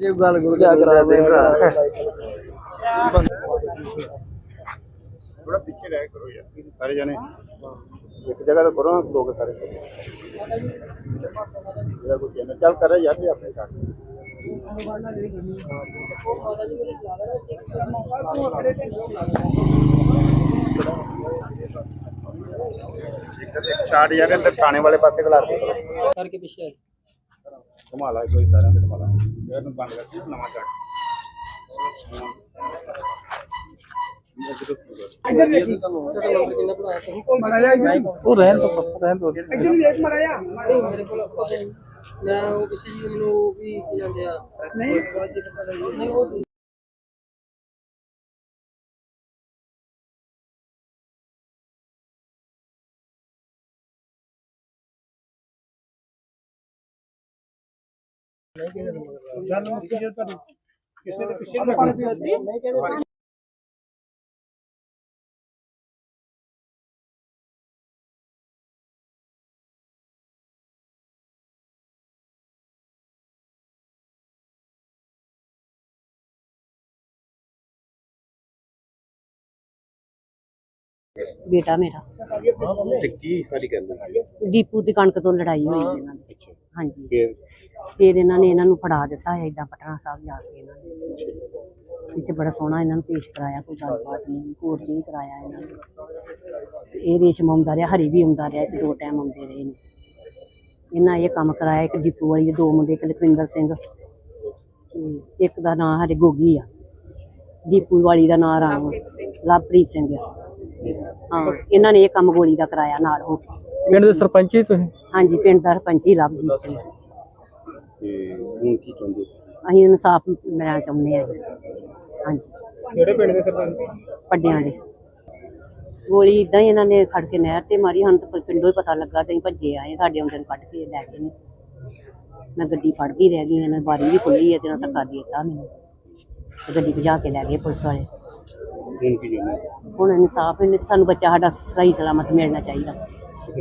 ਇਹ ਗੱਲ ਗੁਲ ਕਰਾ ਦੇ ਭਰਾ ਥੋੜਾ ਪਿੱਛੇ ਰਹਿ ਕਰੋ ਯਾਰ ਸਾਰੇ ਜਣੇ ਇੱਕ ਜਗ੍ਹਾ ਤੇ ਕਰੋ ਲੋਕ ਸਾਰੇ ਜਿਹੜਾ ਕੋਈ ਕਹਿੰਦਾ ਚੱਲ ਕਰ ਯਾਰ ਇਹ ਆਪਣੇ ਘਰ ਇੱਕ ਛਾੜ ਜਾ ਕੇ ਅੰਦਰ ਥਾਣੇ ਵਾਲੇ ਪਾਸੇ ਖਲਾ ਕੇ ਕਰਕੇ ਪਿੱਛੇ ਆ ਘੁਮਾ ਲਾ ਕੋਈ ਸਾਰਿਆਂ ਤੇ ਘੁਮਾ ਲਾ ਜਿਹੜਾ ਨੂੰ ਬੰਦ ਕਰਕੇ ਨਵਾਂ ਬੇਟਾ ਮੇਰਾ ਤੇ ਕੀ ਸਾਰੀ ਕਹਿੰਦੇ ਦੀਪੂ ਦੀ ਕਣਕ ਤੋਂ ਲੜਾਈ ਹੋਈ ਇਹਨਾਂ ਦੀ ਹਾਂਜੀ। ਫਿਰ? ਫਿਰ ਇਹਨਾਂ ਨੇ ਇਹਨਾਂ ਨੂੰ ਫੜਾ ਦਿੱਤਾ ਹੈ ਏਦਾਂ ਪਟਨਾ ਸਾਹਿਬ ਜਾ ਕੇ ਇਹਨਾਂ ਨੇ। ਇੱਥੇ ਬੜਾ ਸੋਹਣਾ ਇਹਨਾਂ ਨੂੰ ਪੇਸ਼ ਕਰਾਇਆ ਕੋਈ ਗੱਲਬਾਤ ਨਹੀਂ ਕੋਰਟ ਵੀ ਕਰਾਇਆ ਇਹਨਾਂ ਨੇ। ਇਹ ਰੇਸ਼ਮ ਆਉਂਦਾ ਰਿਹਾ ਹਰੀ ਵੀ ਆਉਂਦਾ ਰਿਹਾ ਤੇ ਦੋ ਟਾਈਮ ਆਉਂਦੇ ਰਹੇ ਨੇ। ਇਹਨਾਂ ਇਹ ਕੰਮ ਕਰਾਇਆ ਇੱਕ ਦੀਪੂ ਵਾਲੀ ਦੇ ਦੋ ਮੁੰਡੇ ਇੱਕ ਲਖਵਿੰਦਰ ਸਿੰਘ ਇੱਕ ਦਾ ਨਾਂ ਸਾਡੇ ਗੋਗੀ ਆ। ਦੀਪੂ ਵਾਲੀ ਦਾ ਨਾਂ ਰਾਮ ਲਵਪ੍ਰੀਤ ਸਿੰਘ ਆ। ਹਾਂ ਇਹਨਾਂ ਨੇ ਇਹ ਕੰਮ ਗੋਲੀ ਦਾ ਕਰਾਇਆ ਨਾਲ ਹੋ ਕੇ। ਪਿੰਡ ਦੇ ਸਰਪੰਚ ਹੀ ਤੁਸੀਂ? ਹਾਂਜੀ ਪਿੰਡ ਦਾ ਸਰਪੰਚੀ ਲਵਜੀਤ ਸਿੰਘ ਤੇ ਹੁਣ ਕੀ ਚਾਹੁੰਦੇ? ਅਸੀਂ ਇਨਸਾਫ ਮਿਲਣਾ ਚਾਹੁੰਦੇ ਹਾਂ ਜੀ। ਹਾਂਜੀ। ਕਿਹੜੇ ਪਿੰਡ ਦੇ ਸਰਪੰਚ? ਵੱਡਿਆਂ ਦੇ। ਗੋਲੀ ਇਦਾਂ ਹੀ ਇਹਨਾਂ ਨੇ ਖੜ ਕੇ ਨਹਿਰ ਤੇ ਮਾਰੀ। ਸਾਨੂੰ ਤਾਂ ਪਿੰਡੋਂ ਹੀ ਪਤਾ ਲੱਗਾ ਤੇ ਅਸੀਂ ਭੱਜੇ ਆਏ ਸਾਡੇ ਆਉਂਦੇ ਨੂੰ ਕੱਢ ਕੇ ਲੈ ਗਏ ਨੇ। ਮੈਂ ਗੱਡੀ ਫੜਦੀ ਰਹਿ ਗਈ ਇਹਨਾਂ ਬਾਰੀ ਵੀ ਖੁੱਲੀ ਹੈ ਤੇ ਉਹਨਾਂ ਧੱਕਾ ਦੇ ਦਿੱਤਾ ਮੈਨੂੰ। ਤੇ ਗੱਡੀ ਭਜਾ ਕੇ ਲੈ ਗਏ ਪੁਲਿਸ ਵਾਲੇ। ਹੁਣ ਕੀ ਚਾਹੁੰਦੇ? ਹੁਣ ਇਨਸਾਫ ਇਹਨੇ ਸਾਨੂੰ ਬੱਚਾ ਸਾਡਾ ਸਹੀ ਸਲਾਮਤ ਮਿਲਣਾ ਚਾਹੀਦਾ।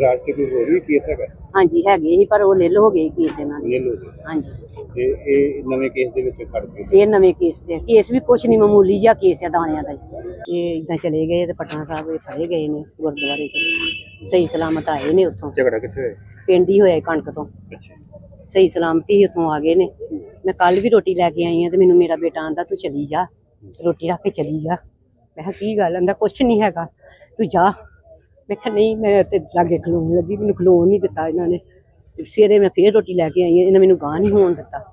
ਰਾਜ ਤੇ ਕੋਈ ਹੋਰ ਵੀ ਕੇਸ ਹੈਗਾ? ਹਾਂਜੀ ਹੈਗੇ ਸੀ ਪਰ ਉਹ ਨਿਲ ਹੋ ਗਏ ਕੇਸ ਇਹਨਾਂ ਦੇ। ਇਹ ਲੋਕ ਹਾਂਜੀ। ਤੇ ਇਹ ਨਵੇਂ ਕੇਸ ਦੇ ਵਿੱਚ ਖੜ ਕੇ ਇਹ ਨਵੇਂ ਕੇਸ ਤੇ ਕੇਸ ਵੀ ਕੁਛ ਨਹੀਂ ਮਾਮੂਲੀ ਜਿਹਾ ਕੇਸ ਆ ਦਾਣਿਆਂ ਦਾ ਜੀ। ਇਹ ਇਦਾਂ ਚਲੇ ਗਏ ਤੇ ਪਟਨਾ ਸਾਹਿਬ ਇਹ ਫੜੇ ਗਏ ਨੇ ਗੁਰਦੁਆਰੇ 'ਚ। ਸਹੀ ਸਲਾਮਤ ਆਏ ਨੇ ਉੱਥੋਂ। ਝਗੜਾ ਕਿੱਥੇ ਹੋਇਆ? ਪਿੰਡ ਹੀ ਹੋਇਆ ਕਣਕ ਤੋਂ। ਅੱਛਾ। ਸਹੀ ਸਲਾਮਤੀ ਹੀ ਉੱਥੋਂ ਆ ਗਏ ਨੇ। ਮੈਂ ਕੱਲ ਵੀ ਰੋਟੀ ਲੈ ਕੇ ਆਈ ਆ ਤੇ ਮੈਨੂੰ ਮੇਰਾ ਬੇਟਾ ਆਂਦਾ ਤੂੰ ਚਲੀ ਜਾ ਰੋਟੀ ਰੱਖ ਕੇ ਚਲੀ ਜਾ। ਮੈਂ ਕਿਹਾ ਕੀ ਗੱਲ ਆਂਦਾ ਕੁਛ ਨਹੀਂ ਹੈਗਾ। ਤੂੰ ਜਾ ਮੈਂ ਕਿਹਾ ਨਹੀਂ ਮੈਂ ਤੇ ਲਾਗੇ ਖਲੋਣ ਲੱਗੀ ਮੈਨੂੰ ਖਲੋਣ ਨਹੀਂ ਦਿੱਤਾ ਇਹਨਾਂ ਨੇ। ਸਵੇਰੇ ਮੈਂ ਫੇਰ ਰੋਟੀ ਲੈ ਕੇ ਆਈ ਆ ਇਹਨਾਂ ਮੈਨੂੰ ਗਾਹ ਨਹੀਂ ਹੋਣ ਦਿੱਤਾ।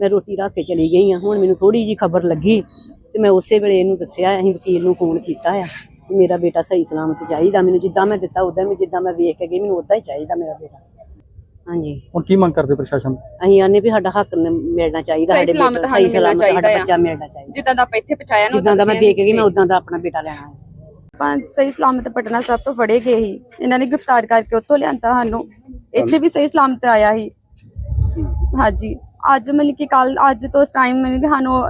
ਮੈਂ ਰੋਟੀ ਰੱਖ ਕੇ ਚਲੀ ਗਈ ਆ ਹੁਣ ਮੈਨੂੰ ਥੋੜੀ ਜੀ ਖਬਰ ਲੱਗੀ ਤੇ ਮੈਂ ਉਸੇ ਵੇਲੇ ਇਹਨੂੰ ਦੱਸਿਆ ਅਸੀਂ ਵਕੀਲ ਨੂੰ ਫੋਨ ਕੀਤਾ ਆ ਕਿ ਮੇਰਾ ਬੇਟਾ ਸਹੀ ਸਲਾਮਤ ਚਾਹੀਦਾ ਮੈਨੂੰ ਜਿੱਦਾਂ ਮੈਂ ਦਿੱਤਾ ਉਦਾਂ ਵੀ ਜਿੱਦਾਂ ਮੈਂ ਵੇਖ ਕੇ ਗਈ ਮੈਨੂੰ ਉਦਾਂ ਹੀ ਚਾਹੀਦਾ ਮੇਰਾ ਬੇਟਾ। ਹਾਂਜੀ। ਹੁਣ ਕੀ ਮੰਗ ਕਰਦੇ ਪ੍ਰਸ਼ਾਸਨ? ਅਸੀਂ ਆਨੇ ਵੀ ਸਾਡਾ ਹੱਕ ਮਿਲਣਾ ਚਾਹੀਦਾ ਸਹੀ ਸਾਡੇ ਸਲਾਮਤ ਬੇਟੇ ਸਹੀ ਸਲਾਮਤ ਸਾਡਾ। ਬੱਚਾ ਮਿਲਣਾ ਚਾਹੀਦਾ। ਜਿੱਦਾਂ ਦਾ ਆਪਾਂ ਇੱਥੇ ਪਹੁੰਚਾਇਆ ਨਾ ਜਿੱਦਾਂ ਦਾ ਮੈਂ ਦੇ ਕੇ ਗਈ ਮੈਂ ਉਦਾਂ ਦਾ ਆਪਣਾ ਬੇਟਾ ਲੈਣਾ ਹੈ ਆਪਾਂ ਸਹੀ ਸਲਾਮਤ ਪਟਨਾ ਸਾਹਿਬ ਤੋਂ ਫੜੇ ਗਏ ਸੀ। ਇਹਨਾਂ ਨੇ ਗ੍ਰਿਫਤਾਰ ਕਰਕੇ ਉੱਥੋਂ ਲਿਆਂਦਾ ਸਾਨੂੰ। ਇੱਥੇ ਵੀ ਸਹੀ ਸਲਾਮਤ ਆਇਆ ਸੀ। ਹਾਂਜੀ। ਅੱਜ ਮਤਲਬ ਕਿ ਕੱਲ ਅੱਜ ਤੋਂ ਇਸ ਟਾਈਮ ਮਤਲਬ ਕਿ ਸਾਨੂੰ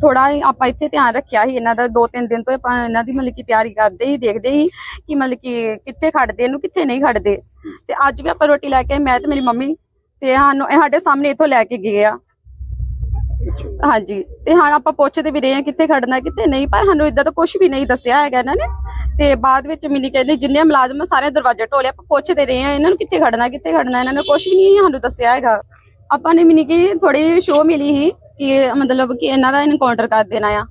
ਥੋੜਾ ਆਪਾਂ ਇੱਥੇ ਧਿਆਨ ਰੱਖਿਆ ਸੀ। ਇਹਨਾਂ ਦਾ ਦੋ ਤਿੰਨ ਦਿਨ ਤੋਂ ਆਪਾਂ ਇਹਨਾਂ ਦੀ ਮਤਲਬ ਕਿ ਤਿਆਰੀ ਕਰਦੇ ਹੀ ਦੇਖਦੇ ਹੀ ਕਿ ਮਤਲਬ ਕਿ ਕਿੱਥੇ ਖੜਦੇ ਇਹਨੂੰ ਕਿੱਥੇ ਨਹੀਂ ਖੜਦੇ ਤੇ ਅੱਜ ਵੀ ਆਪਾਂ ਰੋਟੀ ਲੈ ਕੇ ਆਏ, ਮੈਂ ਤੇ ਮੇਰੀ ਮੰਮੀ ਤੇ ਸਾਨੂੰ ਸਾਡੇ ਸਾਹਮਣੇ ਇੱਥੋਂ ਲੈ ਕੇ ਗਏ ਆ। ਹਾਂਜੀ। ਤੇ ਹਾਂ ਆਪਾਂ ਪੁੱਛਦੇ ਵੀ ਰਹੇ ਹਾਂ ਕਿੱਥੇ ਖੜਨਾ, ਕਿੱਥੇ ਨਹੀਂ, ਪਰ ਸਾਨੂੰ ਇਦਾਂ ਤਾਂ ਕੁਝ ਵੀ ਨਹੀਂ ਦੱਸਿਆ ਹੈਗਾ ਇਹਨਾਂ ਨੇ। ਤੇ ਬਾਅਦ ਵਿੱਚ ਮਿਨੀ ਕਹਿੰਦੇ ਜਿੰਨੇ ਮੁਲਾਜ਼ਮ ਸਾਰੇ ਦਰਵਾਜ਼ੇ ਢੋਲੇ, ਆਪਾਂ ਪੁੱਛਦੇ ਰਹੇ ਹਾਂ ਇਹਨਾਂ ਨੂੰ ਕਿੱਥੇ ਖੜਨਾ ਕਿੱਥੇ ਖੜਨਾ, ਇਹਨਾਂ ਨੇ ਕੁਝ ਵੀ ਨਹੀਂ ਸਾਨੂੰ ਦੱਸਿਆ ਹੈਗਾ। ਆਪਾਂ ਨੇ ਮਿਨੀ ਕੀ ਥੋੜੀ ਸ਼ੋਅ ਮਿਲੀ ਸੀ ਕਿ ਮਤਲਬ ਕਿ ਇਹਨਾਂ ਦਾ ਇਨਕਾਊਂਟਰ ਕਰ ਦੇਣਾ ਆ।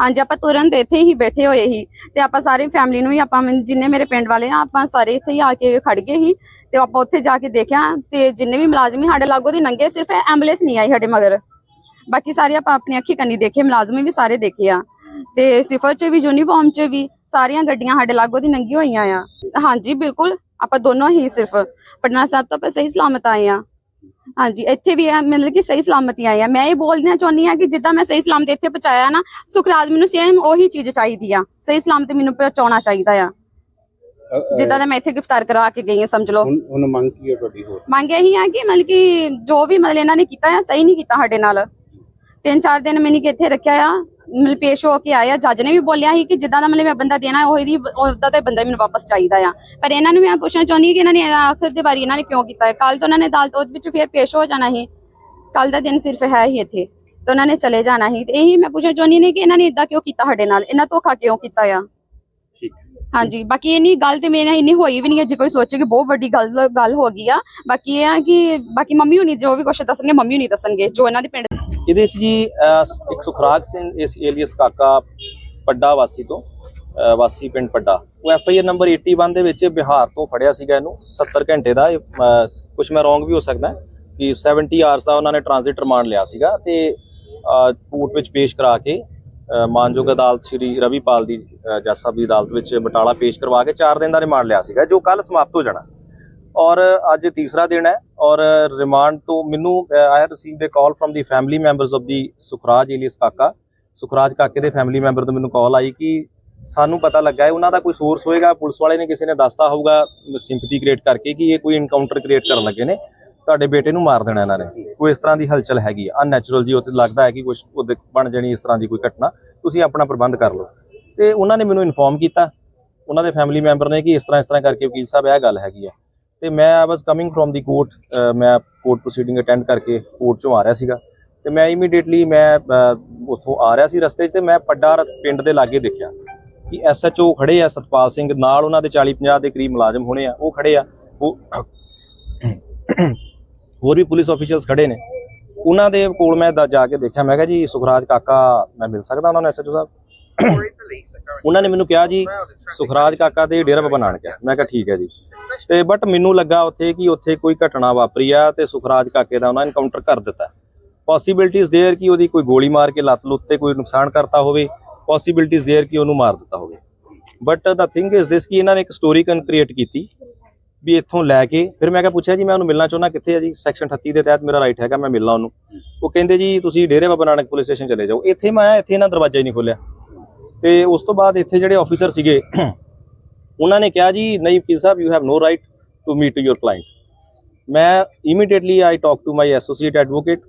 ਹਾਂਜੀ, ਆਪਾਂ ਤੁਰੰਤ ਇੱਥੇ ਹੀ ਬੈਠੇ ਹੋਏ ਸੀ ਤੇ ਆਪਾਂ ਸਾਰੀ ਫੈਮਿਲੀ ਨੂੰ ਹੀ ਆਪਾਂ ਜਿੰਨੇ ਮੇਰੇ ਪਿੰਡ ਵਾਲੇ ਆ, ਆਪਾਂ ਸਾਰੇ ਇੱਥੇ ਹੀ ਆ ਕੇ ਖੜ ਗਏ ਸੀ ਤੇ ਆਪਾਂ ਉੱਥੇ ਜਾ ਕੇ ਦੇਖਿਆ ਤੇ ਜਿੰਨੇ ਵੀ ਮੁਲਾਜ਼ਮ ਸਾਡੇ ਲਾਗੋ ਦੀ ਨੰਗੇ ਸਿਰਫ ਐਂਬੂਲੈਂਸ ਨਹੀਂ ਆਈ ਸਾਡੇ ਮਗਰ। ਬਾਕੀ ਸਾਰੇ ਆਪਾਂ ਆਪਣੀ ਅੱਖੀ ਕੰਨੀ ਦੇਖੇ ਮੁਲਾਜ਼ਮ ਵੀ ਸਾਰੇ ਦੇਖੇ ਆ। ਤੇ ਸਿਫਰ ਚ ਵੀ ਯੂਨੀਫਾਰਮ ਚ ਵੀ ਸਾਰੀਆਂ ਗੱਡੀਆਂ ਸਾਡੇ ਲਾਗੋ ਦੀ ਨੰਗੀ ਹੋਈਆਂ ਆ। ਹਾਂਜੀ ਬਿਲਕੁਲ ਆਪਾਂ ਦੋਨੋਂ ਹੀ ਸਿਰਫ ਪਟਨਾ ਸਾਹਿਬ ਤੋਂ ਆਪਾਂ ਸਹੀ ਸਲਾਮਤ ਆਏ ਆ। ਹਾਂਜੀ ਇੱਥੇ ਵੀ ਆ ਮਤਲਬ ਕਿ ਸਹੀ ਸਲਾਮਤੀ ਆਏ ਆ। ਮੈਂ ਇਹ ਬੋਲਣਾ ਚਾਹੁੰਦੀ ਆ ਕਿ ਜਿੱਦਾਂ ਮੈਂ ਸਹੀ ਸਲਾਮਤ ਇੱਥੇ ਪਹੁੰਚਾਇਆ ਨਾ ਸੁਖਰਾਜ ਮੈਨੂੰ ਸੇਮ ਉਹੀ ਚੀਜ਼ ਚਾਹੀਦੀ ਆ। ਸਹੀ ਸਲਾਮਤ ਮੈਨੂੰ ਪਹੁੰਚਾਉਣਾ ਚਾਹੀਦਾ ਆ। ਜਿੱਦਾਂ ਦਾ ਮੈਂ ਇੱਥੇ ਗ੍ਰਿਫਤਾਰ ਕਰਾ ਕੇ ਗਈ ਆ ਸਮਝ ਲਓ। ਹੁਣ ਮੰਗ ਕੀ ਹੈ ਤੁਹਾਡੀ ਹੋਰ? ਮੰਗ ਇਹੀ ਆ ਕਿ ਮਤਲਬ ਕਿ ਜੋ ਵੀ ਮਤਲਬ ਇਹਨਾਂ ਨੇ ਕੀਤਾ ਆ ਸਹੀ ਨਹੀਂ ਕੀਤਾ ਸਾਡੇ ਨਾਲ। ਤਿੰਨ ਚਾਰ ਦਿਨ ਮੈਨੇ ਕਿ ਇੱਥੇ ਰੱਖਿਆ ਆ। ਮਤਲਬ ਪੇਸ਼ ਹੋ ਕੇ ਆਇਆ ਜੱਜ ਨੇ ਵੀ ਬੋਲਿਆ ਸੀ ਕਿ ਜਿੱਦਾਂ ਦਾ ਮਤਲਬ ਮੈਂ ਬੰਦਾ ਦੇਣਾ ਉਹੀ ਦੀ ਉਹਦਾ ਤਾਂ ਬੰਦਾ ਮੈਨੂੰ ਵਾਪਸ ਚਾਹੀਦਾ ਆ। ਪਰ ਇਹਨਾਂ ਨੂੰ ਮੈਂ ਪੁੱਛਣਾ ਚਾਹੁੰਦੀ ਕਿ ਇਹਨਾਂ ਨੇ ਆਖਰ ਦੇ ਵਾਰੀ ਇਹਨਾਂ ਨੇ ਕਿਉਂ ਕੀਤਾ ਕੱਲ ਤੋਂ ਉਹਨਾਂ ਨੇ ਅਦਾਲਤ ਉਹਦੇ ਵਿੱਚ ਫੇਰ ਪੇਸ਼ ਹੋ ਜਾਣਾ ਸੀ। ਕੱਲ ਦਾ ਦਿਨ ਸਿਰਫ ਹੈ ਹੀ ਇੱਥੇ। ਤੇ ਉਹਨਾਂ ਨੇ ਚਲੇ ਜਾਣਾ ਸੀ। ਤੇ ਇਹੀ ਮੈਂ ਪੁੱਛਣਾ ਚਾਹੁੰਦੀ ਨੇ ਕਿ ਇਹਨਾਂ ਨੇ ਇਦਾਂ ਕਿਉਂ ਕੀਤਾ ਸਾਡੇ ਨਾਲ? ਇਹਨਾਂ ਧੋਖਾ ਕਿਉਂ ਕੀਤਾ ਆ? ਹਾਂਜੀ। ਬਾਕੀ ਇਹ ਨਹੀਂ ਗੱਲ ਤੇ ਮੇਰੇ ਨਾਲ ਇੰਨੀ ਹੋਈ ਵੀ ਨਹੀਂ ਜੇ ਕੋਈ ਸੋਚੇ ਕਿ ਬਹੁਤ ਵੱਡੀ ਗੱਲ ਗੱਲ ਹੋ ਗਈ ਆ। ਬਾਕੀ ਇਹ ਆ ਕਿ ਬਾਕੀ ਮੰਮੀ ਹੁਣੀ ਜੋ ਵੀ ਕੁਛ ਦੱਸਣਗੇ ਮੰਮੀ ਹੁਣੀ ਦੱਸਣਗੇ। ਜੋ ਇਹਨਾਂ ਦੇ ਪਿੰਡ ਇਹਦੇ ਵਿੱਚ ਜੀ ਇੱਕ ਸੁਖਰਾਜ ਸਿੰਘ ਇਸ ਏਲੀਅਸ ਕਾਕਾ ਪੱਡਾ ਵਾਸੀ ਤੋਂ ਵਾਸੀ ਪਿੰਡ ਪੱਡਾ। ਉਹ ਐਫ ਆਈ ਆਰ ਨੰਬਰ 81 ਦੇ ਵਿੱਚ ਬਿਹਾਰ ਤੋਂ ਫੜਿਆ ਸੀਗਾ ਇਹਨੂੰ। 70 ਘੰਟੇ ਦਾ ਕੁਝ ਮੈਂ ਰੋਂਗ ਵੀ ਹੋ ਸਕਦਾ ਕਿ 70 ਆਰਸ ਦਾ ਉਹਨਾਂ ਨੇ ਟ੍ਰਾਂਜ਼ਿਟ ਰਿਮਾਂਡ ਲਿਆ ਸੀਗਾ ਤੇ ਕੋਰਟ ਵਿੱਚ ਪੇਸ਼ ਕਰਾ ਕੇ ਮਾਨਯੋਗ ਅਦਾਲਤ ਸ਼੍ਰੀ ਰਵੀਪਾਲ ਦੀ ਅਹ, ਜੱਜ ਸਾਹਿਬ ਦੀ ਅਦਾਲਤ ਵਿੱਚ ਬਟਾਲਾ ਪੇਸ਼ ਕਰਵਾ ਕੇ 4 ਦਿਨ ਦਾ ਰਿਮਾਂਡ ਲਿਆ ਸੀਗਾ ਜੋ ਕੱਲ ਸਮਾਪਤ ਹੋ ਜਾਣਾ। ਔਰ ਅੱਜ ਤੀਸਰਾ ਦਿਨ ਹੈ ਔਰ ਰਿਮਾਂਡ ਤੋਂ ਮੈਨੂੰ I have received a call from the family members of the Sukhraj alias Kaka. Sukhraj ਕਾਕੇ ਦੇ ਫੈਮਿਲੀ ਮੈਂਬਰ ਤੋਂ ਮੈਨੂੰ ਕਾਲ ਆਈ ਕਿ ਸਾਨੂੰ ਪਤਾ ਲੱਗਾ ਹੈ, ਉਹਨਾਂ ਦਾ ਕੋਈ ਸੋਰਸ ਹੋਏਗਾ, ਪੁਲਿਸ ਵਾਲੇ ਨੇ ਕਿਸੇ ਨੇ ਦੱਸਤਾ ਹੋਊਗਾ ਸਿੰਪਥੀ ਕ੍ਰੀਏਟ ਕਰਕੇ ਕਿ ਇਹ ਕੋਈ ਇਨਕਾਊਂਟਰ ਕ੍ਰੀਏਟ ਕਰਨ ਲੱਗੇ ਨੇ। ਤੁਹਾਡੇ ਬੇਟੇ ਨੂੰ ਮਾਰ ਦੇਣਾ ਇਹਨਾਂ ਨੇ। ਕੋਈ ਇਸ ਤਰ੍ਹਾਂ ਦੀ ਹਲਚਲ ਹੈਗੀ ਆ। ਅਨਨੈਚੁਰਲ ਜੀ, ਉੱਥੇ ਲੱਗਦਾ ਹੈ ਕਿ ਕੁਝ ਉਹਦੇ ਬਣ ਜਾਣੀ ਇਸ ਤਰ੍ਹਾਂ ਦੀ ਕੋਈ ਘਟਨਾ। ਤੁਸੀਂ ਆਪਣਾ ਪ੍ਰਬੰਧ ਕਰ ਲਓ। ਤੇ ਉਹਨਾਂ ਨੇ ਮੈਨੂੰ ਇਨਫੋਰਮ ਕੀਤਾ। ਉਹਨਾਂ ਦੇ ਫੈਮਿਲੀ ਮੈਂਬਰ ਨੇ ਕਿ ਇਸ ਤਰ੍ਹਾਂ ਇਸ ਤਰ੍ਹਾਂ ਕਰਕੇ ਵਕੀਲ ਸਾਹਿਬ ਇਹ ਗੱਲ ਹੈਗੀ ਆ। ਤੇ ਮੈਂ I was coming from the court ਮੈਂ ਕੋਰਟ ਪ੍ਰੋਸੀਡਿੰਗ ਅਟੈਂਡ ਕਰਕੇ ਕੋਰਟ ਚੋਂ ਆ ਰਿਹਾ ਸੀਗਾ। ਤੇ ਮੈਂ ਇਮੀਡੀਏਟਲੀ ਮੈਂ ਅਹ, ਉੱਥੋਂ ਆ ਰਿਹਾ ਸੀ ਰਸਤੇ 'ਚ ਤੇ ਮੈਂ ਪੱਡਾ ਪਿੰਡ ਦੇ ਲਾਗੇ ਦੇਖਿਆ ਕਿ ਐਸਐਚਓ ਖੜੇ ਆ ਸਤਪਾਲ ਸਿੰਘ ਨਾਲ ਉਹਨਾਂ ਦੇ 40 50 ਦੇ ਕਰੀਬ ਮੁਲਾਜ਼ਮ ਹੋਣੇ ਆ ਉਹ ਖੜੇ ਆ ਉਹ ਹੋਰ ਵੀ ਪੁਲਿਸ ਆਫੀਸ਼ੀਅਲਸ ਖੜੇ ਨੇ। ਉਹਨਾਂ ਦੇ ਕੋਲ ਮੈਂ ਜਾ ਕੇ ਦੇਖਿਆ ਮੈਂ ਕਿਹਾ ਜੀ ਸੁਖਰਾਜ ਕਾਕਾ ਮੈਂ ਮਿਲ ਸਕਦਾ ਉਹਨਾਂ ਨੂੰ ਐਸਐਚਓ ਸਾਹਿਬ? ਉਹਨਾਂ ਨੇ ਮੈਨੂੰ ਕਿਹਾ ਜੀ ਸੁਖਰਾਜ ਕਾਕਾ ਦੇ ਡੇਰਾ ਬਾਬਾ ਨਾਨਕ ਹੈ ਮੈਂ ਕਿਹਾ ਠੀਕ ਹੈ ਜੀ। ਤੇ ਬਟ ਮੈਨੂੰ ਲੱਗਾ ਉੱਥੇ ਕਿ ਉੱਥੇ ਕੋਈ ਘਟਨਾ ਵਾਪਰੀ ਆ ਤੇ ਸੁਖਰਾਜ ਕਾਕੇ ਦਾ ਉਹਨਾਂ ਨੇ ਇਨਕਾਊਂਟਰ ਕਰ ਦਿੱਤਾ। ਪੋਸਿਬਿਲਿਟੀਜ਼ ਦੇਅਰ ਕਿ ਉਹਦੀ ਕੋਈ ਗੋਲੀ ਮਾਰ ਕੇ ਲੱਤ ਲੁੱਤ ਤੇ ਕੋਈ ਨੁਕਸਾਨ ਕਰਤਾ ਹੋਵੇ ਪੋਸਿਬਿਲਿਟੀਜ਼ ਦੇਅਰ ਕਿ ਉਹਨੂੰ ਮਾਰ ਦਿੱਤਾ ਹੋਵੇ। But the thing is this ਕਿ ਇਹਨਾਂ ਨੇ ਇੱਕ ਸਟੋਰੀ ਕਨ ਕ੍ਰੀਏਟ ਕੀਤੀ ਵੀ ਇੱਥੋਂ ਲੈ ਕੇ ਫਿਰ ਮੈਂ ਕਿਹਾ ਪੁੱਛਿਆ ਜੀ ਮੈਂ ਉਹਨੂੰ ਮਿਲਣਾ ਚਾਹੁੰਦਾ ਕਿੱਥੇ ਹੈ ਜੀ? ਸੈਕਸ਼ਨ 38 ਦੇ ਤਹਿਤ ਮੇਰਾ ਰਾਈਟ ਹੈਗਾ ਮੈਂ ਮਿਲਣਾ ਉਹਨੂੰ। ਉਹ ਕਹਿੰਦੇ ਜੀ ਤੁਸੀਂ ਡੇਰੇ ਬਾਬਾ ਨਾਨਕ ਪੁਲਿਸ ਸਟੇਸ਼ਨ ਚਲੇ ਜਾਓ। ਇੱਥੇ ਮੈਂ ਇੱਥੇ ਇਹਨਾਂ ਦਰਵਾਜ਼ਾ ਹੀ ਨਹੀਂ ਖੋਲਿਆ ਤੇ ਉਸ ਤੋਂ ਬਾਅਦ ਇੱਥੇ ਜਿਹੜੇ ਆਫੀਸਰ ਸੀਗੇ, ਉਹਨਾਂ ਨੇ ਕਿਹਾ ਜੀ, ਨਹੀਂ Pir Sahib you have no right to meet your client ਮੈਂ immediately I talk to my associate advocate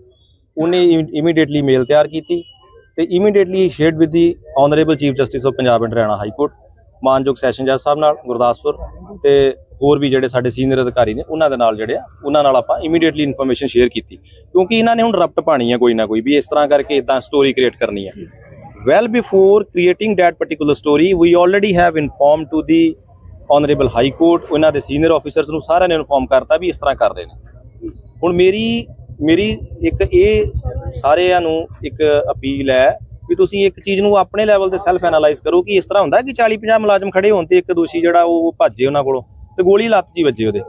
ਉਹਨੇ ਇਮੀਡੀਏਟਲੀ ਮੇਲ ਤਿਆਰ ਕੀਤੀ ਤੇ immediately shared with the honourable chief justice of Punjab and Haryana high court ਮਾਨਯੋਗ session ਜੱਜ ਸਾਹਿਬ ਨਾਲ, ਗੁਰਦਾਸਪੁਰ ਤੇ ਹੋਰ ਵੀ ਜਿਹੜੇ ਸਾਡੇ ਸੀਨੀਅਰ ਅਧਿਕਾਰੀ ਨੇ, ਉਹਨਾਂ ਦੇ ਨਾਲ ਜਿਹੜੇ ਆ, ਉਹਨਾਂ ਨਾਲ ਆਪਾਂ ਇਮੀਡੀਏਟਲੀ ਇਨਫੋਰਮੇਸ਼ਨ ਸ਼ੇਅਰ ਕੀਤੀ। ਕਿਉਂਕਿ ਇਹਨਾਂ ਨੇ ਹੁਣ ਰਪਟ ਪਾਣੀ ਹੈ ਕੋਈ ਨਾ ਕੋਈ, ਵੀ ਇਸ ਤਰ੍ਹਾਂ ਕਰਕੇ ਇਦਾਂ ਸਟੋਰੀ ਕ੍ਰੀਏਟ ਕਰਨੀ ਹੈ well, before creating that particular story, we already have informed to the honorable high court, ਉਹਨਾਂ ਦੇ ਸੀਨੀਅਰ officers ਨੂੰ ਸਾਰਿਆਂ ਨੇ ਇਨਫੋਰਮ ਕਰਤਾ ਵੀ ਇਸ ਤਰ੍ਹਾਂ ਕਰ ਰਹੇ ਨੇ। ਹੁਣ ਮੇਰੀ ਮੇਰੀ ਇੱਕ ਇਹ ਸਾਰਿਆਂ ਨੂੰ ਇੱਕ ਅਪੀਲ ਹੈ ਵੀ ਤੁਸੀਂ ਇੱਕ ਚੀਜ਼ ਨੂੰ ਆਪਣੇ ਲੈਵਲ ਤੇ ਸੈਲਫ ਐਨਾਲਾਈਜ਼ ਕਰੋ ਕਿ ਇਸ ਤਰ੍ਹਾਂ ਹੁੰਦਾ ਕਿ 40 50 ਮੁਲਾਜ਼ਮ ਖੜੇ ਹੋਣ ਤੇ ਇੱਕ ਦੋਸ਼ੀ ਜਿਹੜਾ ਉਹ ਭੱਜੇ ਉਹਨਾਂ ਕੋਲੋਂ ਤੇ ਗੋਲੀ ਲੱਤ 'ਚ ਹੀ ਵੱਜੇ ਉਹਦੇ।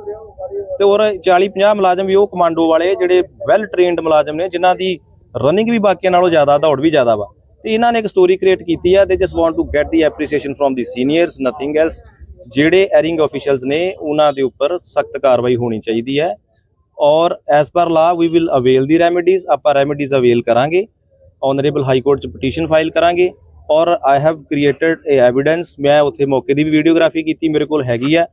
ਤੇ ਔਰ 40 50 ਮੁਲਾਜ਼ਮ ਵੀ ਉਹ ਕਮਾਂਡੋ ਵਾਲੇ ਜਿਹੜੇ ਵੈਲ ਟ੍ਰੇਨਡ ਮੁਲਾਜ਼ਮ ਨੇ, ਜਿਨ੍ਹਾਂ ਦੀ ਰਨਿੰਗ ਵੀ ਬਾਕੀਆਂ ਨਾਲੋਂ ਜ਼ਿਆਦਾ, ਦੌੜ ਵੀ ਜ਼ਿਆਦਾ ਵਾ। ਤੇ ਇਹਨਾਂ ਨੇ ਇੱਕ ਸਟੋਰੀ ਕ੍ਰੀਏਟ ਕੀਤੀ ਆ they just want to get the appreciation from the seniors nothing else ਜਿਹੜੇ ਐਰਿੰਗ ਆਫੀਸ਼ੀਅਲਸ ਨੇ, ਉਹਨਾਂ ਦੇ ਉੱਪਰ ਸਖਤ ਕਾਰਵਾਈ ਹੋਣੀ ਚਾਹੀਦੀ ਹੈ। ਔਰ as per law we will avail the remedies ਆਪਾਂ ਰੈਮੇਡੀਜ਼ ਅਵੇਲ ਕਰਾਂਗੇ। ਆਨਰੇਬਲ ਹਾਈ ਕੋਰਟ ਚ ਪਟੀਸ਼ਨ ਫਾਈਲ ਕਰਾਂਗੇ। ਔਰ I have created a evidence ਮੈਂ ਉੱਥੇ ਮੌਕੇ ਦੀ ਵੀ ਵੀਡੀਓਗ੍ਰਾਫੀ ਕੀਤੀ, ਮੇਰੇ ਕੋਲ ਹੈਗੀ ਆ।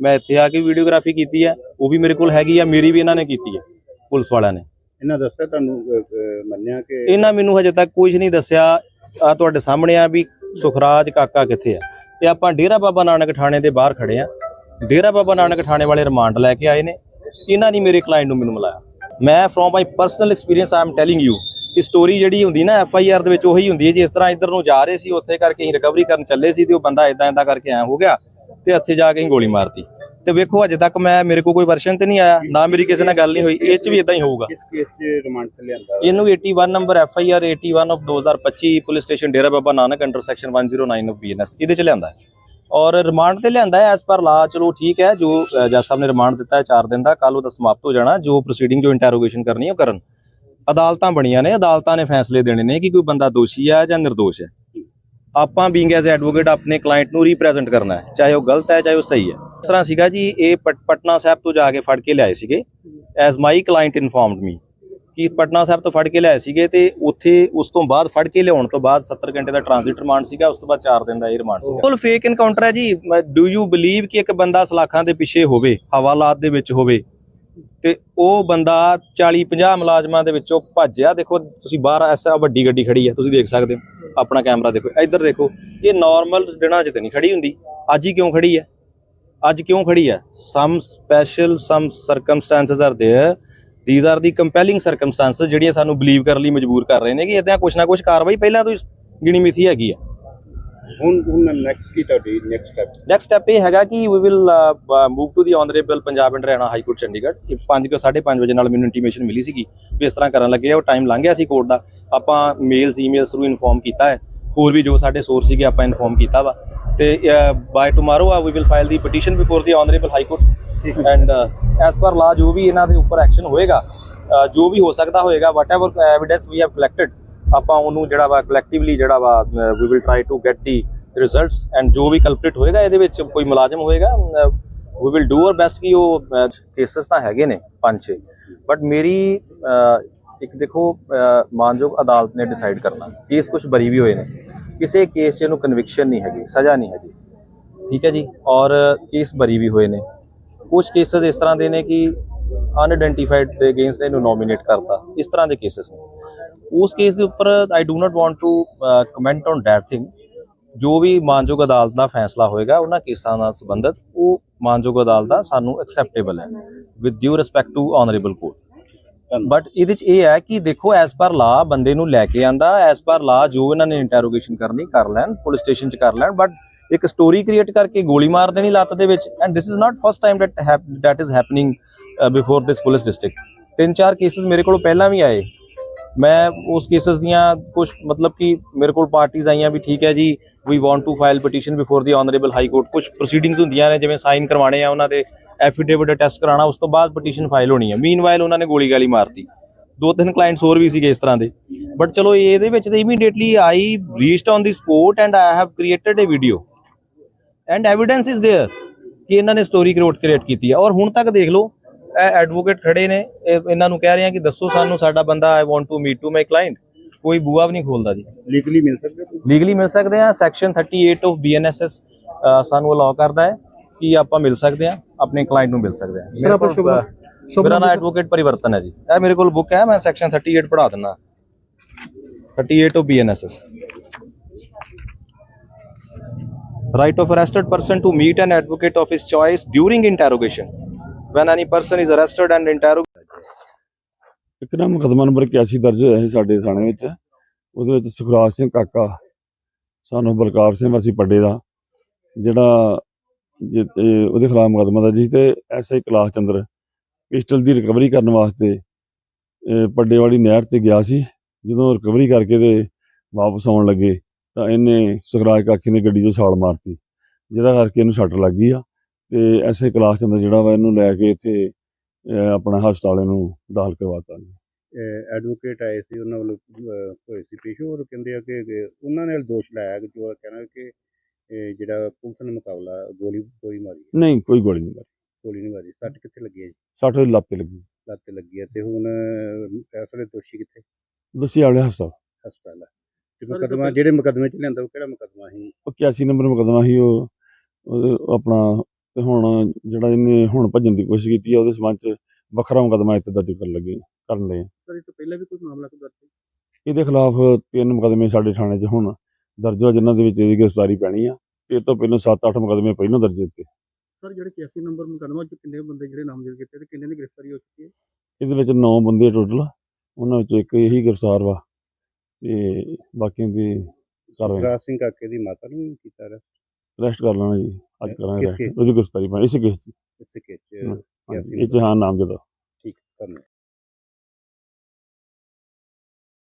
ਮੈਂ ਇੱਥੇ ਆ ਕੇ ਵੀਡੀਓਗ੍ਰਾਫੀ ਕੀਤੀ ਹੈ ਉਹ ਵੀ ਮੇਰੇ ਕੋਲ ਹੈਗੀ ਆ, ਮੇਰੀ ਵੀ ਇਹਨਾਂ ਨੇ ਕੀਤੀ ਹੈ ਪੁਲਿਸ ਵਾਲਿਆਂ ਨੇ। ਇਹਨਾਂ ਦੱਸਿਆ ਤੁਹਾਨੂੰ ਅਹ, ਮੰਨਿਆ ਕਿ ਇਹਨਾਂ ਮੈਨੂੰ ਹਜੇ ਤੱਕ ਕੁਝ ਨਹੀਂ ਦੱਸਿਆ। ਆ ਤੁਹਾਡੇ ਸਾਹਮਣੇ ਆ ਵੀ ਸੁਖਰਾਜ ਕਾਕਾ ਕਿੱਥੇ ਆ। ਤੇ ਆਪਾਂ ਡੇਰਾ ਬਾਬਾ ਨਾਨਕ ਥਾਣੇ ਦੇ ਬਾਹਰ ਖੜੇ ਆ। ਡੇਰਾ ਬਾਬਾ ਨਾਨਕ ਥਾਣੇ ਵਾਲੇ ਰਿਮਾਂਡ ਲੈ ਕੇ ਆਏ ਨੇ। ਇਹਨਾਂ ਨੇ ਮੇਰੇ ਕਲਾਇੰਟ ਨੂੰ ਮੈਨੂੰ ਮਿਲਾਇਆ। ਮੈਂ from my personal experience I telling you ਕਿ ਸਟੋਰੀ ਜਿਹੜੀ ਹੁੰਦੀ ਨਾ ਐਫ ਆਈ ਆਰ ਦੇ ਵਿੱਚ ਉਹੀ ਹੁੰਦੀ ਹੈ ਜਿਸ ਤਰ੍ਹਾਂ ਇੱਧਰ ਨੂੰ ਜਾ ਰਹੇ ਸੀ ਉੱਥੇ ਕਰਕੇ ਅਸੀਂ ਰਿਕਵਰੀ ਕਰਨ ਚੱਲੇ ਸੀ ਤੇ ਉਹ ਬੰਦਾ ਇਦਾਂ ਇਦਾਂ ਕਰਕੇ ਐ ਹੋ ਗਿਆ ਤੇ ਇੱਥੇ ਜਾ ਕੇ ਅਸੀਂ ਗੋਲੀ ਮਾਰਤੀ। ਤੇ ਵੇਖੋ ਅਜੇ ਤੱਕ ਮੈਂ ਮੇਰੇ ਕੋਲ ਕੋਈ ਵਰਸ਼ਨ ਤੇ ਨਹੀਂ ਆਇਆ ਨਾ ਮੇਰੀ ਕਿਸੇ ਨਾਲ ਗੱਲ ਨਹੀਂ ਹੋਈ ਇਹ ਚ ਵੀ ਇਦਾਂ ਹੀ ਹੋਊਗਾ। ਕਿਸ ਕੇਸ 'ਚ ਰਿਮਾਂਡ ਤੇ ਲਿਆਂਦਾ? ਇਹਨੂੰ 81 number F I R 81 of 2025 police station Dera Baba Nanak under section 109 of BNS ਇਹਦੇ ਚ ਲਿਆਂਦਾ ਹੈ। ਔਰ ਰਿਮਾਂਡ ਤੇ ਲਿਆਂਦਾ ਹੈ ਐਸ ਪਰ ਲਾ ਚਲੋ ਠੀਕ ਹੈ ਜੋ ਜੱਜ ਸਾਹਿਬ ਨੇ ਰਿਮਾਂਡ ਦਿੱਤਾ ਹੈ 4 ਦਿਨ ਦਾ ਕੱਲ ਉਹਦਾ ਸਮਾਪਤ ਹੋ ਜਾਣਾ ਜੋ ਪ੍ਰੋਸੀਡਿੰਗ ਜੋ ਇੰਟਰੋਗੇਸ਼ਨ ਕਰਨੀ ਹੈ ਉਹ ਕਰਨ। ਅਦਾਲਤਾਂ ਬਣੀਆਂ ਨੇ ਅਦਾਲਤਾਂ ਨੇ ਫੈਸਲੇ ਦੇਣੇ ਨੇ ਕਿ ਕੋਈ ਬੰਦਾ ਦੋਸ਼ੀ ਹੈ ਜਾਂ ਨਿਰਦੋਸ਼ ਹੈ। ਆਪਾਂ ਬੀਇੰਗ ਐਜ਼ ਐਡਵੋਕੇਟ ਆਪਣੇ ਕਲਾਇੰਟ ਨੂੰ ਰਿਪਰੈਜ਼ੈਂਟ ਕਰਨਾ ਹੈ ਚਾਹੇ ਉਹ ਗਲਤ ਹੈ ਚਾਹੇ ਉਹ ਸਹੀ ਹੈ। ਇਸ ਤਰ੍ਹਾਂ ਸੀਗਾ ਜੀ, ਇਹ ਪਟਨਾ ਸਾਹਿਬ ਤੋਂ ਜਾ ਕੇ ਫੜ ਕੇ ਲਿਆਏ ਸੀਗੇ। As my client informed me ਕਿ ਪਟਨਾ ਸਾਹਿਬ ਤੋਂ ਫੜ ਕੇ ਲਿਆਏ ਸੀਗੇ ਤੇ ਉੱਥੇ ਉਸ ਤੋਂ ਬਾਅਦ ਫੜ ਕੇ ਲਿਆਉਣ ਤੋਂ ਬਾਅਦ 70 ਘੰਟੇ ਦਾ ਟ੍ਰਾਂਜ਼ਿਟ ਰਿਮਾਂਡ ਸੀਗਾ, ਉਸ ਤੋਂ ਬਾਅਦ 4 ਦਿਨ ਦਾ ਇਹ ਰਿਮਾਂਡ ਸੀਗਾ। ਬਿਲਕੁਲ ਫੇਕ ਇਨਕਾਊਂਟਰ ਹੈ ਜੀ। ਡੂ ਯੂ ਬਲੀਵ ਕਿ ਇੱਕ ਬੰਦਾ ਸਲਾਖਾਂ ਦੇ ਪਿੱਛੇ ਹੋਵੇ, ਹਵਾਲਾਤ ਦੇ ਵਿੱਚ ਹੋਵੇ, ਤੇ ਉਹ ਬੰਦਾ 40 50 ਮੁਲਾਜ਼ਮਾਂ ਦੇ ਵਿੱਚੋਂ ਭੱਜਿਆ ਦੇਖੋ, ਤੁਸੀਂ ਬਾਹਰ ਐਸਾ ਵੱਡੀ ਗੱਡੀ ਖੜੀ ਹੈ ਤੁਸੀਂ ਦੇਖ ਸਕਦੇ ਹੋ। ਆਪਣਾ ਕੈਮਰਾ ਦੇਖੋ, ਇੱਧਰ ਦੇਖੋ, ਇਹ ਨਾਰਮਲ ਦਿਨਾਂ 'ਚ ਤੇ ਨਹੀਂ ਖੜੀ ਹੁੰਦੀ। ਅੱਜ ਹੀ ਕਿਉਂ ਖੜੀ ਹੈ? ਅੱਜ ਕਿਉਂ ਖੜੀ ਹੈ some special some circumstances are there these are the compelling circumstances ਜਿਹੜੀਆਂ ਸਾਨੂੰ ਬਲੀਵ ਕਰਨ ਲਈ ਮਜਬੂਰ ਕਰ ਰਹੇ ਨੇ ਕਿ ਇਦਾਂ ਕੁਛ ਨਾ ਕੁਛ ਕਾਰਵਾਈ ਪਹਿਲਾਂ ਤੋਂ ਹੀ ਗਿਣੀ ਮਿਥੀ ਹੈਗੀ ਆ ਹੁਣ ਹੁਣ ਨੈਕਸਟ ਕੀ ਤੁਹਾਡੀ ਨੈਕਸਟ ਸਟੈਪ ਨੈਕਸਟ ਸਟੈਪ ਇਹ ਹੈਗਾ ਕਿ we will move to the honourable Punjab and Haryana high court Chandigarh ਇਹ 5 ਤੋਂ 5:30 ਵਜੇ ਨਾਲ ਮੈਨੂੰ ਇੰਟੀਮੇਸ਼ਨ ਮਿਲੀ ਸੀਗੀ ਵੀ ਇਸ ਤਰ੍ਹਾਂ ਕਰਨ ਲੱਗੇ ਆ ਉਹ ਟਾਈਮ ਲੰਘ ਗਿਆ ਸੀ ਕੋਰਟ ਦਾ ਆਪਾਂ ਮੇਲਸ ਈਮੇਲਸ ਥਰੂ ਇਨਫੋਰਮ ਕੀਤਾ ਹੈ ਹੋਰ ਵੀ ਜੋ ਸਾਡੇ ਸੋਰਸ ਸੀਗੇ ਆਪਾਂ ਇਨਫੋਰਮ ਕੀਤਾ ਵਾ। ਤੇ ਬਾਈ ਟੁਮਾਰੋ ਆ we will file the petition before the honourable high court and as per law ਜੋ ਵੀ ਇਹਨਾਂ ਦੇ ਉੱਪਰ ਐਕਸ਼ਨ ਹੋਏਗਾ ਜੋ ਵੀ ਹੋ ਸਕਦਾ ਹੋਏਗਾ whatever evidence we have collected ਆਪਾਂ ਉਹਨੂੰ ਜਿਹੜਾ ਵਾ ਕਲੈਕਟਿਵਲੀ ਜਿਹੜਾ ਵਾ we will try to get the results and ਜੋ ਵੀ ਕਲਪ੍ਰਿਟ ਹੋਏਗਾ ਇਹਦੇ ਵਿੱਚ ਕੋਈ ਮੁਲਾਜ਼ਮ ਹੋਏਗਾ we will do our best ਕਿ ਉਹ ਕੇਸਸ ਤਾਂ ਹੈਗੇ ਨੇ ਪੰਜ ਛੇ। ਬਟ ਮੇਰੀ ਇੱਕ ਦੇਖੋ ਮਾਨਯੋਗ ਅਦਾਲਤ ਨੇ ਡਿਸਾਈਡ ਕਰਨਾ। ਕੇਸ ਕੁਝ ਬਰੀ ਵੀ ਹੋਏ ਨੇ। ਕਿਸੇ ਕੇਸ 'ਚ ਇਹਨੂੰ ਕਨਵਿਕਸ਼ਨ ਨਹੀਂ ਹੈਗੀ, ਸਜ਼ਾ ਨਹੀਂ ਹੈਗੀ। ਠੀਕ ਹੈ ਜੀ? ਔਰ ਕੇਸ ਬਰੀ ਵੀ ਹੋਏ ਨੇ। ਕੁਝ ਕੇਸਸ ਇਸ ਤਰ੍ਹਾਂ ਦੇ ਨੇ ਕਿ ਅਨਆਇਡੈਂਟੀਫਾਈਡ ਦੇ ਅਗੇਂਸਟ ਇਹਨੂੰ ਨੋਮੀਨੇਟ ਕਰਤਾ। ਇਸ ਤਰ੍ਹਾਂ ਦੇ ਕੇਸਸ ਨੇ। ਉਸ ਕੇਸ ਦੇ ਉੱਪਰ I do not want to comment on that thing ਜੋ ਵੀ ਮਾਨਯੋਗ ਅਦਾਲਤ ਦਾ ਫੈਸਲਾ ਹੋਏਗਾ, ਉਹਨਾਂ ਕੇਸਾਂ ਨਾਲ ਸੰਬੰਧਿਤ, ਉਹ ਮਾਨਯੋਗ ਅਦਾਲਤ ਦਾ ਸਾਨੂੰ ਐਕਸੈਪਟੇਬਲ ਹੈ। With due respect to honourable court but ਇਹਦੇ ਚ ਇਹ ਹੈ ਕਿ ਦੇਖੋ ਐਸ ਪਰ ਲਾ ਬੰਦੇ ਨੂੰ ਲੈ ਕੇ ਆਂਦਾ ਐਸ ਪਰ ਲਾ ਜੋ ਇਹਨਾਂ ਨੇ ਇੰਟਰੋਗੇਸ਼ਨ ਕਰਨੀ, ਕਰ ਲੈਣ ਪੁਲਿਸ ਸਟੇਸ਼ਨ ਚ ਕਰ ਲੈਣ ਬਟ ਇੱਕ ਸਟੋਰੀ ਕ੍ਰੀਏਟ ਕਰਕੇ ਗੋਲੀ ਮਾਰ ਦੇਣੀ ਲੱਤ ਦੇ ਵਿੱਚ and this is not first time that that is happening before this police district ਤਿੰਨ ਚਾਰ ਕੇਸਸ ਮੇਰੇ ਕੋਲ ਪਹਿਲਾਂ ਵੀ ਆਏ। ਮੈਂ ਉਸ ਕੇਸਸ ਦੀਆਂ ਕੁਝ ਮਤਲਬ ਕਿ ਮੇਰੇ ਕੋਲ ਪਾਰਟੀਆਂ ਆਈਆਂ ਵੀ ਠੀਕ ਹੈ ਜੀ we want to file petition before the honourable high court ਕੁਝ ਪ੍ਰੋਸੀਡਿੰਗਸ ਹੁੰਦੀਆਂ ਨੇ ਜਿਵੇਂ ਸਾਈਨ ਕਰਵਾਣੇ ਆ ਉਹਨਾਂ ਦੇ ਐਫੀਡੇਵਿਟ ਅਟੈਸਟ ਕਰਾਉਣਾ ਉਸ ਤੋਂ ਬਾਅਦ ਪਟੀਸ਼ਨ ਫਾਈਲ ਹੋਣੀ ਹੈ ਮੀਨਵਾਈਲ ਉਹਨਾਂ ਨੇ ਗੋਲੀ ਗਾਲੀ ਮਾਰਤੀ ਦੋ ਤਿੰਨ ਕਲਾਇੰਟਸ ਹੋਰ ਵੀ ਸੀਗੇ ਇਸ ਤਰ੍ਹਾਂ ਦੇ ਬਟ ਚਲੋ ਇਹਦੇ ਵਿੱਚ ਤੇ immediately I reached on the support and I have created a video and evidence is there ਕਿ ਇਹਨਾਂ ਨੇ ਸਟੋਰੀ ਕ੍ਰੀਏਟ ਕ੍ਰੀਏਟ ਕੀਤੀ ਹੈ ਔਰ ਹੁਣ ਤੱਕ ਦੇਖ ਲਓ ਇਹ ਐਡਵੋਕੇਟ ਖੜੇ ਨੇ। ਇਹ ਇਹਨਾਂ ਨੂੰ ਕਹਿ ਰਹੇ ਆ ਕਿ ਦੱਸੋ ਸਾਨੂੰ ਸਾਡਾ ਬੰਦਾ I want to meet to my client ਕੋਈ ਬੂਆ ਵੀ ਨਹੀਂ ਖੋਲਦਾ ਜੀ। ਲੀਗਲੀ ਮਿਲ ਸਕਦੇ ਲੀਗਲੀ ਮਿਲ ਸਕਦੇ ਆ ਸੈਕਸ਼ਨ 38 ਆਫ ਬੀਐਨਐਸਐਸ ਸਾਨੂੰ ਅਲਾਉ ਕਰਦਾ ਹੈ ਕਿ ਆਪਾਂ ਮਿਲ ਸਕਦੇ ਆ ਆਪਣੇ ਕਲਾਇੰਟ ਨੂੰ ਮਿਲ ਸਕਦੇ ਆ Sir, ਆਪਾਂ ਸ਼ੁਭ ਮੇਰਾ ਨਾਮ ਐਡਵੋਕੇਟ ਪਰਿਵਰਤਨ ਹੈ ਜੀ। ਇਹ ਮੇਰੇ ਕੋਲ ਬੁੱਕ ਹੈ ਮੈਂ ਸੈਕਸ਼ਨ 38 ਪੜ੍ਹਾ ਦਿੰਦਾ। 38 of BNSS right of arrested person to meet an advocate of his choice during interrogation when any person is arrested and interrogated ਇੱਕ ਨਾ ਮੁਕੱਦਮਾ ਨੰਬਰ 81 ਦਰਜ ਹੋਇਆ ਸੀ ਸਾਡੇ ਥਾਣੇ ਵਿੱਚ। ਉਹਦੇ ਵਿੱਚ ਸੁਖਰਾਜ ਸਿੰਘ ਕਾਕਾ, ਸਾਨੂੰ ਬਲਕਾਰ ਸਿੰਘ ਵਾਸੀ ਪੱਡੇ ਦਾ, ਜਿਹੜਾ ਉਹਦੇ ਖਿਲਾਫ ਮੁਕੱਦਮਾ ਦਾ ਜੀ ਤੇ ਐਸਆਈ ਕਲਾਸ ਚੰਦਰ ਪਿਸਟਲ ਦੀ ਰਿਕਵਰੀ ਕਰਨ ਵਾਸਤੇ ਪੱਡੇ ਵਾਲੀ ਨਹਿਰ ਤੇ ਗਿਆ ਸੀ। ਜਦੋਂ ਰਿਕਵਰੀ ਕਰਕੇ ਤੇ ਵਾਪਸ ਆਉਣ ਲੱਗੇ ਤਾਂ ਇਹਨੇ ਸੁਖਰਾਜ ਕਾਕੀ ਨੇ ਗੱਡੀ 'ਚ ਛਾਲ ਮਾਰਤੀ, ਜਿਹਦਾ ਕਰਕੇ ਇਹਨੂੰ ਸੱਟ ਲੱਗ ਗਈ ਆ। ਤੇ ਐਸਆਈ ਕਲਾਸ ਚੰਦਰ ਜਿਹੜਾ ਵਾ ਇਹਨੂੰ ਲੈ ਕੇ ਇੱਥੇ ਆਪਣਾ ਹਸਪਤਾਲ ਇਹਨੂੰ ਦਾਖਲ ਕਰਵਾਤਾ ਐਡਵੋਕੇਟ ਆਏ ਸੀ ਉਹਨਾਂ ਵੱਲੋਂ ਹੋਏ ਸੀ ਪੇਸ਼ ਉਹ ਕਹਿੰਦੇ ਆ ਕਿ ਉਹਨਾਂ ਨੇ ਦੋਸ਼ ਲਾਇਆ ਕਿ ਜੋ ਕਹਿਣਾ ਕਿ ਜਿਹੜਾ ਪੁਲਿਸ ਨੇ ਮੁਕਾਬਲਾ ਗੋਲੀ ਗੋਲੀ ਮਾਰੀ ਨਹੀਂ ਕੋਈ ਗੋਲੀ ਨਹੀਂ ਮਾਰੀ। ਗੋਲੀ ਨਹੀਂ ਮਾਰੀ। ਸੱਟ ਕਿੱਥੇ ਲੱਗੀ ਹੈ ਜੀ? ਸੱਟ ਉਹਦੇ ਲੱਤ ਤੇ ਲੱਗੀ। ਲੱਤ ਤੇ ਲੱਗੀ ਹੈ। ਤੇ ਹੁਣ ਫੈਸਲੇ ਦੋਸ਼ੀ ਕਿੱਥੇ? ਦੱਸੀ ਵਾਲੇ ਹਸਪਤਾਲ। ਹਸਪਤਾਲ ਤੇ ਮੁਕੱਦਮਾ ਜਿਹੜੇ ਮੁਕੱਦਮੇ ਚ ਲਿਆਂਦਾ ਉਹ ਕਿਹੜਾ ਮੁਕੱਦਮਾ ਸੀ? ਉਹ 81 ਨੰਬਰ ਮੁਕੱਦਮਾ ਸੀ ਉਹ ਆਪਣਾ ਤੇ ਹੁਣ ਜਿਹੜਾ ਇਹਨੇ ਹੁਣ ਭੱਜਣ ਦੀ ਕੋਸ਼ਿਸ਼ ਕੀਤੀ ਆ ਉਹਦੇ ਸਬੰਧ ਚ ਵੱਖਰਾ ਮੁਕੱਦਮਾ ਇੱਥੇ ਦਰਜ ਕਰਨ ਲੱਗੇ ਕਰਨ ਲਏ ਸਰ ਇਹ ਤੋਂ ਪਹਿਲਾਂ ਵੀ ਕੋਈ ਮਾਮਲਾ ਕੋਈ ਦਰਜ? ਇਹਦੇ ਖਿਲਾਫ ਤਿੰਨ ਮੁਕੱਦਮੇ ਸਾਡੇ ਥਾਣੇ 'ਚ ਹੁਣ ਦਰਜ ਹੋ ਜਿਨ੍ਹਾਂ ਦੇ ਵਿੱਚ ਇਹਦੀ ਗ੍ਰਿਫਤਾਰੀ ਪੈਣੀ ਆ। ਇਹ ਤੋਂ ਪਹਿਲਾਂ 7-8 ਮੁਕੱਦਮੇ ਪਹਿਲਾਂ ਦਰਜ ਦਿੱਤੇ ਸਰ ਜਿਹੜੇ 81 ਨੰਬਰ ਮੁਕੱਦਮਾ ਚ ਕਿੰਨੇ ਬੰਦੇ ਜਿਹੜੇ ਨਾਮਜ਼ਦ ਕੀਤੇ ਤੇ ਕਿੰਨੇ ਦੀ ਗ੍ਰਿਫਤਾਰੀ ਹੋ ਚੁੱਕੀ ਹੈ? ਇਹਦੇ ਵਿੱਚ 9 ਬੰਦੇ ਟੋਟਲ ਉਹਨਾਂ ਵਿੱਚੋਂ ਇੱਕ ਇਹੀ ਗ੍ਰਿਫਤਾਰ ਵਾ ਤੇ ਬਾਕੀਆਂ ਦੀ ਕਾਰਵਾਈ। ਸਿੰਘ ਕਾਕੇ ਦੀ ਮਾਤਾ ਨੂੰ ਵੀ ਕੀਤਾ ਰੈਸਟ ਕਰ ਲੈਣਾ ਜੀ। ਅੱਜ ਕਿਸ ਕਰਾਂਗੇ case? arrest। ਉਹਦੀ ਗ੍ਰਿਫਤਾਰੀ ਪਾ ਇਸੇ ਕੇਸ 'ਚ ਇਸੇ ਕੇਸ ਚ ਇਹ 'ਚ ਹਾਂ ਨਾਮ ਜਦੋਂ ਠੀਕ ਧੰਨਵਾਦ।